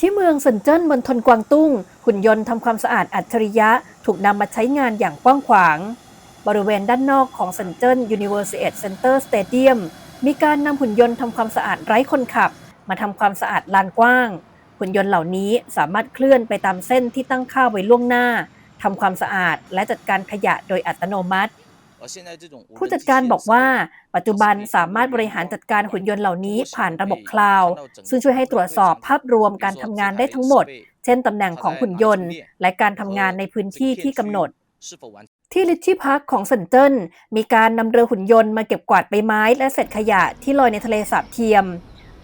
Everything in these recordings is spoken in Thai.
ที่เมืองเซินเจิ้นมณฑลกวางตุ้ง หุ่นยนต์ทำความสะอาดอัจฉริยะ ถูกนำมาใช้งานอย่างกว้างขวาง บริเวณด้านนอกของเซินเจิ้น University Center Stadium มีการนำหุ่นยนต์ทำความสะอาดไร้คนขับ มาทำความสะอาดลานกว้าง หุ่นยนต์เหล่านี้สามารถเคลื่อนไปตามเส้นที่ตั้งค่าไว้ล่วงหน้าทำความสะอาดและจัดการขยะโดยอัตโนมัติ ผู้จัดการบอกว่าปัจจุบันสามารถบริหารจัดการหุ่นยนต์เหล่านี้ผ่านระบบคลาวด์ซึ่งช่วยให้ตรวจสอบภาพรวมการทำงานได้ทั้งหมด เช่นตำแหน่งของหุ่นยนต์ และการทำงานในพื้นที่ที่กำหนดที่ลิชชี่พาร์คของเซินเจิ้นมีการนำเรือหุ่นยนต์มาเก็บกวาดใบไม้และเศษขยะที่ลอยในทะเลสาบเทียม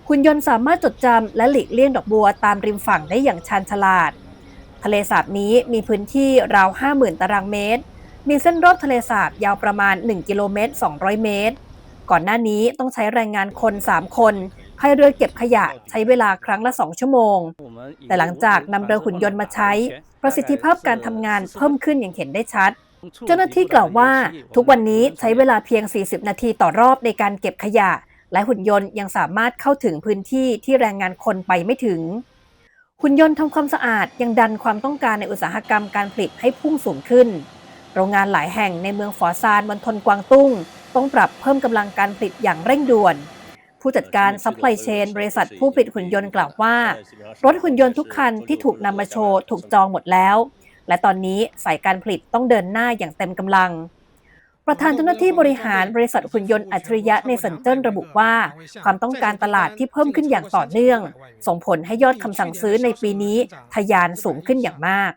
หุ่นยนต์สามารถจดจำและหลีกเลี่ยงดอกบัวตามริมฝั่งได้อย่างชาญฉลาด ทะเลสาบนี้มีพื้นที่ราว 50,000 ตารางเมตร มีเส้นรอบทะเลสาบยาวประมาณ 1 กิโลเมตร 200 เมตร ก่อนหน้านี้ต้องใช้แรงงานคน 3 คนพายเรือเก็บขยะใช้เวลาครั้งละ 2 ชั่วโมง แต่หลังจากนำเรือหุ่นยนต์มาใช้ ประสิทธิภาพการทำงานเพิ่มขึ้นอย่างเห็นได้ชัด เจ้าหน้าที่กล่าวว่าทุกวันนี้ใช้เวลาเพียง 40 นาทีต่อรอบในการเก็บขยะ และหุ่นยนต์ยังสามารถเข้าถึงพื้นที่ที่แรงงานคนไปไม่ถึง หุ่นยนต์ทำความสะอาดยังดันความต้องการในอุตสาหกรรมการผลิตให้พุ่งสูงขึ้น โรงงานหลายแห่งในเมืองฝอซานมณฑลกวางตุ้ง ต้องปรับเพิ่มกำลังการผลิตอย่างเร่งด่วน ผู้จัดการซัพพลายเชนบริษัทผู้ผลิตหุ่นยนต์กล่าวว่า รถหุ่นยนต์ทุกคันที่ถูกนำมาโชว์ถูกจองหมดแล้ว และตอนนี้สายการผลิตต้องเดินหน้าอย่างเต็มกำลังประธานเจ้าหน้าที่บริหารบริษัทหุ่นยนต์อัจฉริยะในเซินเจิ้นระบุว่า ความต้องการตลาดที่เพิ่มขึ้นอย่างต่อเนื่อง ส่งผลให้ยอดคำสั่งซื้อในปีนี้ทะยานสูงขึ้นอย่างมาก